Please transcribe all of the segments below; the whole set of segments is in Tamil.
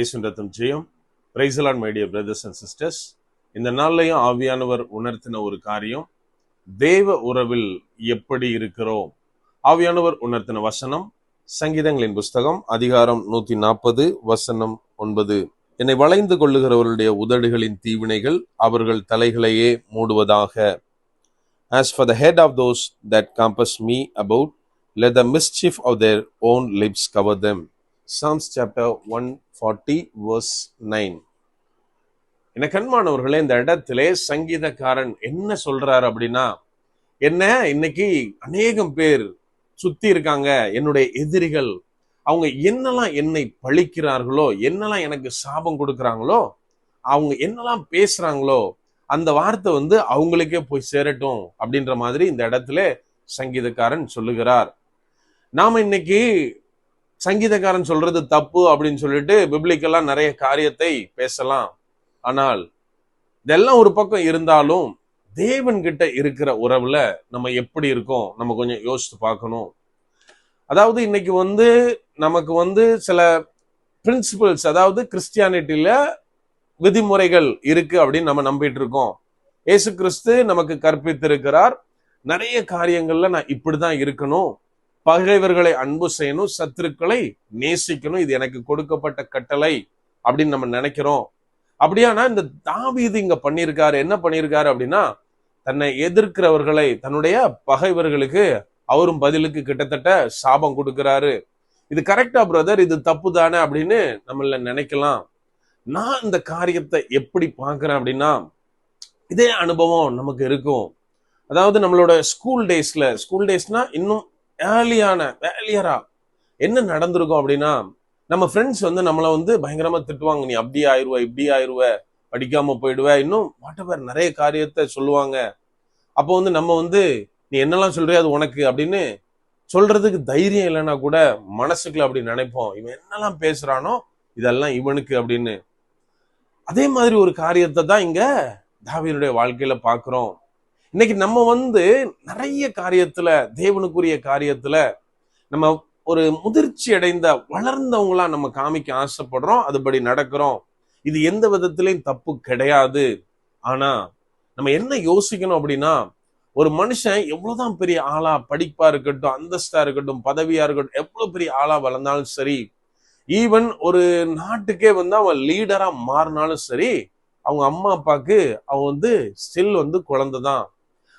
இயேசுன்றத்தம் ஜெயம். பிரைசலான் my dear brothers and sisters இந்த நாள்லையும் ஆவியானவர் உணர்த்தின ஒரு காரியம் தேவ உறவில் எப்படி இருக்கிறோம்? ஆவியானவர் உணர்த்தின வசனம் சங்கீதங்களின் புஸ்தகம் அதிகாரம் நூத்தி நாற்பது வசனம் ஒன்பது. என்னை வளைந்து கொள்ளுகிறவர்களுடைய உதடுகளின் தீவினைகள் அவர்கள் தலைகளையே மூடுவதாக. As for the head of those that compass me about let the the of their own lips cover them Psalms chapter one forty verse nine என்ன கண்மானவர்களே இந்த இடத்திலே சங்கீதக்காரன் என்ன சொல்றாரு அப்படின்னா என்ன இன்னைக்கு அநேகம் பேர் சுத்தி இருக்காங்க என்னுடைய எதிரிகள். அவங்க என்னெல்லாம் என்னை பழிக்கிறார்களோ என்னெல்லாம் எனக்கு சாபம் கொடுக்குறாங்களோ அவங்க என்னெல்லாம் பேசுறாங்களோ அந்த வார்த்தை வந்து அவங்களுக்கே போய் சேரட்டும் அப்படின்ற மாதிரி இந்த இடத்துல சங்கீதக்காரன் சொல்லுகிறார். நாம இன்னைக்கு சங்கீதக்காரன் சொல்றது தப்பு அப்படின்னு சொல்லிட்டு பிப்ளிக்கெல்லாம் நிறைய காரியத்தை பேசலாம். ஆனால் இதெல்லாம் ஒரு பக்கம் இருந்தாலும் தேவன் கிட்ட இருக்கிற உறவுல நம்ம எப்படி இருக்கோம் நம்ம கொஞ்சம் யோசித்து பார்க்கணும். அதாவது இன்னைக்கு வந்து நமக்கு வந்து சில பிரின்சிபல்ஸ் அதாவது கிறிஸ்டியானிட்டியில விதிமுறைகள் இருக்கு அப்படின்னு நம்ம நம்பிட்டு இருக்கோம். ஏசு கிறிஸ்து நமக்கு கற்பித்திருக்கிறார். நிறைய காரியங்கள்ல நான் இப்படிதான் இருக்கணும். பகைவர்களை அன்பு செய்யணும் சத்துருக்களை நேசிக்கணும் இது எனக்கு கொடுக்கப்பட்ட கட்டளை அப்படின்னு நம்ம நினைக்கிறோம். அப்படியானா இந்த தாவீது இங்க பண்ணியிருக்காரு. என்ன பண்ணியிருக்காரு அப்படின்னா தன்னை எதிர்க்கிறவர்களை தன்னுடைய பகைவர்களுக்கு அவரும் பதிலுக்கு கிட்டத்தட்ட சாபம் கொடுக்கிறாரு. இது கரெக்டா பிரதர் இது தப்பு தானே அப்படின்னு நம்மள நினைக்கலாம். நான் இந்த காரியத்தை எப்படி பார்க்குறேன் அப்படின்னா இதே அனுபவம் நமக்கு இருக்கும். அதாவது நம்மளோட ஸ்கூல் டேஸ்ல ஸ்கூல் டேஸ்னா இன்னும் ஏர்லியான வேலியரா? என்ன நடந்திருக்கும் அப்படின்னா நம்ம ஃப்ரெண்ட்ஸ் வந்து நம்மளை வந்து பயங்கரமா திட்டுவாங்க. நீ அப்படி ஆயிருவ இப்படி ஆயிருவ படிக்காம போயிடுவ. இன்னும் வாட்டவர் நிறைய காரியத்தை சொல்லுவாங்க. அப்போ வந்து நம்ம வந்து நீ என்னெல்லாம் சொல்றியா அது உனக்கு அப்படின்னு சொல்றதுக்கு தைரியம் இல்லைன்னா கூட மனசுக்குள்ள அப்படி நினைப்போம். இவன் என்னெல்லாம் பேசுறானோ இதெல்லாம் இவனுக்கு அப்படின்னு. அதே மாதிரி ஒரு காரியத்தை தான் இங்க தாவியனுடைய வாழ்க்கையில பாக்குறோம் இன்னைக்கு நம்ம வந்து நிறைய காரியத்துல தேவனுக்குரிய காரியத்துல நம்ம ஒரு முதிர்ச்சி அடைந்த வளர்ந்தவங்களா நம்ம காமிக்க ஆசைப்படுறோம் அதுபடி நடக்கிறோம். இது எந்த விதத்திலையும் தப்பு கிடையாது. ஆனா நம்ம என்ன யோசிக்கணும் அப்படின்னா ஒரு மனுஷன் எவ்வளவுதான் பெரிய ஆளா படிப்பா இருக்கட்டும் அந்தஸ்தா இருக்கட்டும் பதவியா இருக்கட்டும் எவ்வளவு பெரிய ஆளா வளர்ந்தாலும் சரி ஈவன் ஒரு நாட்டுக்கே வந்து அவன் லீடரா மாறினாலும் சரி அவங்க அம்மா அப்பாவுக்கு அவன் வந்து ஸ்டில் வந்து குழந்தை தான்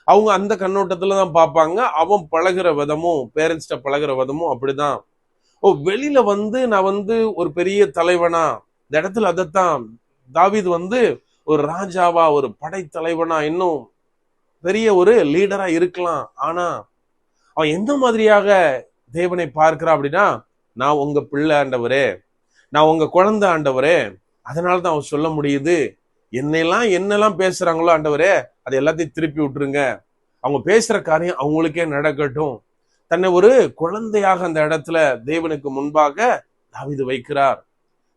அவங்க அந்த கண்ணோட்டத்துல தான் பார்ப்பாங்க. அவன் பழகுற விதமும் பேரண்ட்ஸ்ட பழகுற விதமும் அப்படிதான். ஓ வெளியில வந்து நான் வந்து ஒரு பெரிய தலைவனா? இந்த இடத்துல அதைத்தான். தாவீது வந்து ஒரு ராஜாவா ஒரு படைத்தலைவனா இன்னும் பெரிய ஒரு லீடரா இருக்கலாம். ஆனா அவன் எந்த மாதிரியாக தேவனை பார்க்கிறான் அப்படின்னா நான் உங்க பிள்ளை ஆண்டவரே. நான் உங்க குழந்தை ஆண்டவரே. அதனால தான் அவன் சொல்ல முடியுது. என்னெல்லாம் என்னெல்லாம் பேசுறாங்களோ ஆண்டவரே அதை எல்லாத்தையும் திருப்பி விட்டுருங்க. அவங்க பேசுற காரியம் அவங்களுக்கே நடக்கட்டும். தன்னை ஒரு குழந்தையாக அந்த இடத்துல தேவனுக்கு முன்பாக தாவிது வைக்கிறார்.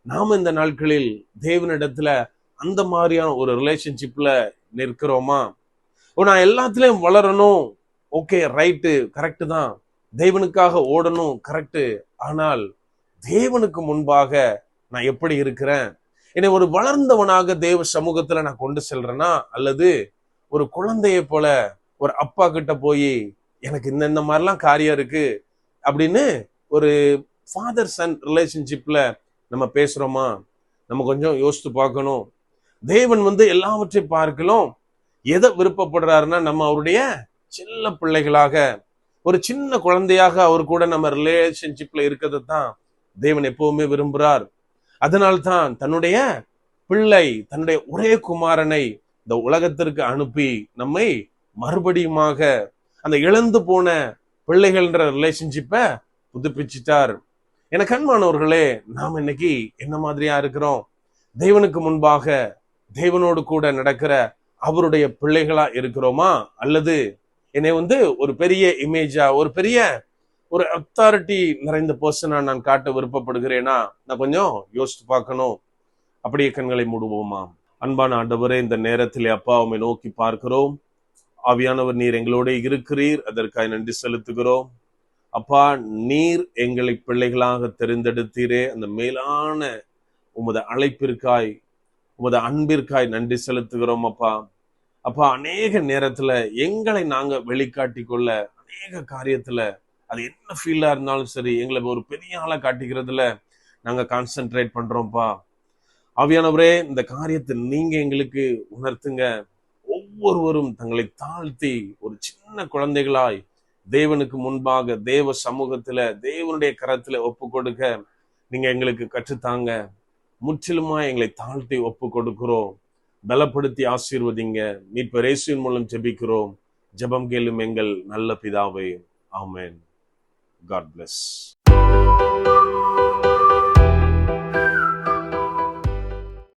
நாம இந்த நாட்களில் தேவனிடத்துல அந்த மாதிரியான ஒரு ரிலேஷன்ஷிப்ல நிற்கிறோமா? ஓ நான் எல்லாத்துலயும் வளரணும். ஓகே ரைட்டு கரெக்டு தான். தேவனுக்காக ஓடணும் கரெக்டு ஆனால் தேவனுக்கு முன்பாக நான் எப்படி இருக்கிறேன்? என்னை ஒரு வளர்ந்தவனாக தேவ சமூகத்துல நான் கொண்டு செல்றேன்னா அல்லது ஒரு குழந்தைய போல ஒரு அப்பா கிட்ட போய் எனக்கு இந்த இந்த மாதிரிலாம் காரியம் இருக்கு அப்படின்னு ஒரு ஃபாதர் சன் ரிலேஷன்ஷிப்ல நம்ம பேசுறோமா? நம்ம கொஞ்சம் யோசித்து பார்க்கணும். தேவன் வந்து எல்லாவற்றையும் பார்க்கலாம் எதை விருப்பப்படுறாருன்னா நம்ம அவருடைய சின்ன பிள்ளைகளாக ஒரு சின்ன குழந்தையாக அவர் கூட நம்ம ரிலேஷன்ஷிப்ல இருக்கிறது தான் தேவன் எப்பவுமே விரும்புறார். அதனால்தான் தன்னுடைய பிள்ளை தன்னுடைய ஒரே குமாரனை இந்த உலகத்திற்கு அனுப்பி நம்மை மறுபடியுமாக அந்த இழந்து போன பிள்ளைகள்ன்ற ரிலேஷன்ஷிப்பை புதுப்பிச்சிட்டார். என கண்மானவர்களே நாம் இன்னைக்கு என்ன மாதிரியா இருக்கிறோம்? தேவனுக்கு முன்பாக தேவனோடு கூட நடக்கிற அவருடைய பிள்ளைகளா இருக்கிறோமா? அல்லது என்னை வந்து ஒரு பெரிய இமேஜா ஒரு பெரிய ஒரு அத்தாரிட்டி நிறைந்த பர்சனா நான் காட்ட விருப்பப்படுகிறேனா? நான் கொஞ்சம் யோசித்து பார்க்கணும். அப்படியே கண்களை மூடுவோமா அன்பான ஆண்டவரே இந்த நேரத்தில் அப்பா உம்மை நோக்கி பார்க்கிறோம். ஆவியானவர் நீர் எங்களோட இருக்கிறீர். அதற்காக நன்றி செலுத்துகிறோம். அப்பா நீர் எங்களை பிள்ளைகளாக தெரிந்தெடுத்தீரே. அந்த மேலான உமது அழைப்பிற்காய் உமது அன்பிற்காய் நன்றி செலுத்துகிறோம் அப்பா. அப்பா அநேக நேரத்துல எங்களை நாங்க வெளிக்காட்டி கொள்ள அநேக காரியத்துல அது என்ன ஃபீலாக இருந்தாலும் சரி எங்களை ஒரு பெரிய ஆளாக காட்டிக்கிறதுல நாங்கள் கான்சென்ட்ரேட் பண்ணுறோம்ப்பா ஆவியானவரே இந்த காரியத்தை நீங்கள் எங்களுக்கு உணர்த்துங்க. ஒவ்வொருவரும் தங்களை தாழ்த்தி ஒரு சின்ன குழந்தைகளாய் தேவனுக்கு முன்பாக தேவ சமூகத்துல தேவனுடைய கரத்துல ஒப்பு கொடுக்க நீங்க எங்களுக்கு கற்றுத்தாங்க. முற்றிலுமா எங்களை தாழ்த்தி ஒப்பு கொடுக்கிறோம் பலப்படுத்தி ஆசீர்வதிங்க. மீட்பர் இயேசுவின் மூலம் ஜெபிக்கிறோம். ஜெபம் கேளும் எங்கள் நல்ல பிதாவே. ஆமேன். God bless